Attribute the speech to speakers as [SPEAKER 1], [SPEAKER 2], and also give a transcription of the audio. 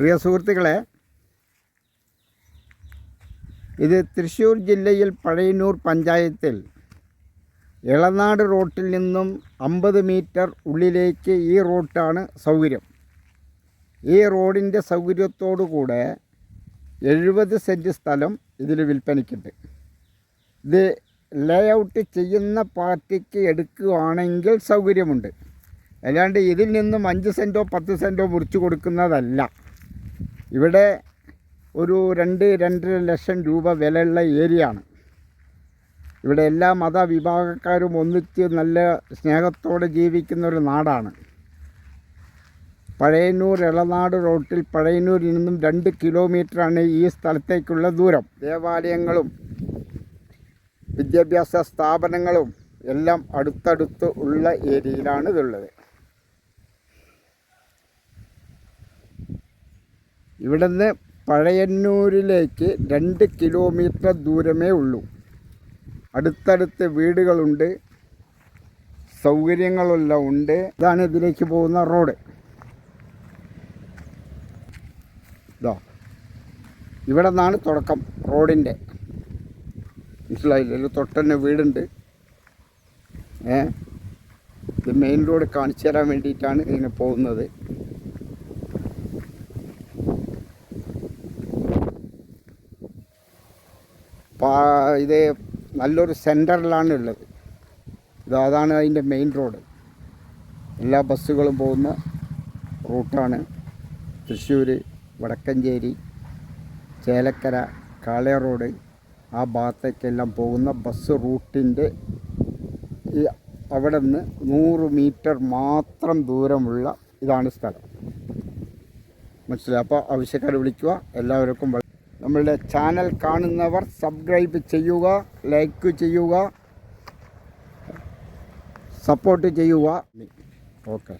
[SPEAKER 1] പ്രിയ സുഹൃത്തുക്കളെ ഇത് തൃശ്ശൂർ ജില്ലയിൽ പഴയന്നൂർ പഞ്ചായത്തിൽ ഇളനാട് റോട്ടിൽ നിന്നും അമ്പത് മീറ്റർ ഉള്ളിലേക്ക് ഈ റോട്ടാണ് സൗകര്യം. ഈ റോഡിന്റെ സൗകര്യത്തോടു കൂടെ എഴുപത് സെന്റ് സ്ഥലം ഇതിൽ വിൽപ്പനയ്ക്കുണ്ട്. ഇത് ലേ ഔട്ട് ചെയ്യുന്ന പാർട്ടിക്ക് എടുക്കുകയാണെങ്കിൽ സൗകര്യമുണ്ട്. അല്ലാണ്ട് ഇതിൽ നിന്നും അഞ്ച് സെന്റോ പത്ത് സെന്റോ മുറിച്ച് കൊടുക്കുന്നതല്ല. ഇവിടെ ഒരു രണ്ട് രണ്ടര ലക്ഷം രൂപ വിലയുള്ള ഏരിയയാണ്. ഇവിടെ എല്ലാ മതവിഭാഗക്കാരും ഒന്നിച്ച് നല്ല സ്നേഹത്തോടെ ജീവിക്കുന്ന ഒരു നാടാണ്. പഴയന്നൂർ ഇളനാട് റോട്ടിൽ പഴയന്നൂരിൽ നിന്നും രണ്ട് കിലോമീറ്ററാണ് ഈ സ്ഥലത്തേക്കുള്ള ദൂരം. ദേവാലയങ്ങളും വിദ്യാഭ്യാസ സ്ഥാപനങ്ങളും എല്ലാം അടുത്തടുത്ത് ഉള്ള ഏരിയയിലാണ് ഇതുള്ളത്. ഇവിടുന്ന് പഴയന്നൂരിലേക്ക് രണ്ട് കിലോമീറ്റർ ദൂരമേ ഉള്ളൂ. അടുത്തടുത്ത് വീടുകളുണ്ട് സൗകര്യങ്ങളെല്ലാം ഉണ്ട്. ഇതാണ് ഇതിലേക്ക് പോകുന്ന റോഡ്. ഇതാ. ഇവിടെ നിന്നാണ് തുടക്കം റോഡിന്റെ. മനസ്സിലായില്ല തൊട്ടന്നെ വീടുണ്ട്. ഏ? ഇത് മെയിൻ റോഡ് കാണിച്ചു തരാൻ വേണ്ടിയിട്ടാണ് ഇങ്ങനെ പോകുന്നത്. ഇത് നല്ലൊരു സെന്ററിലാണ് ഉള്ളത് ഇത് അതാണ് അതിന്റെ മെയിൻ റോഡ്. എല്ലാ ബസ്സുകളും പോകുന്ന റൂട്ടാണ്. തൃശ്ശൂർ വടക്കഞ്ചേരി ചേലക്കര കാളയ റോഡ്. ആ ഭാഗത്തേക്കെല്ലാം പോകുന്ന ബസ് റൂട്ടിന്റെ അവിടെ നിന്ന് നൂറ് മീറ്റർ മാത്രം ദൂരമുള്ള ഇതാണ് സ്ഥലം. മനസ്സിലായി? അപ്പോൾ ആവശ്യക്കാർ വിളിക്കുക. എല്ലാവർക്കും നമ്മളുടെ ചാനൽ കാണുന്നവർ സബ്സ്ക്രൈബ് ചെയ്യുക ലൈക്ക് ചെയ്യുക സപ്പോർട്ട് ചെയ്യുക. ഓക്കെ.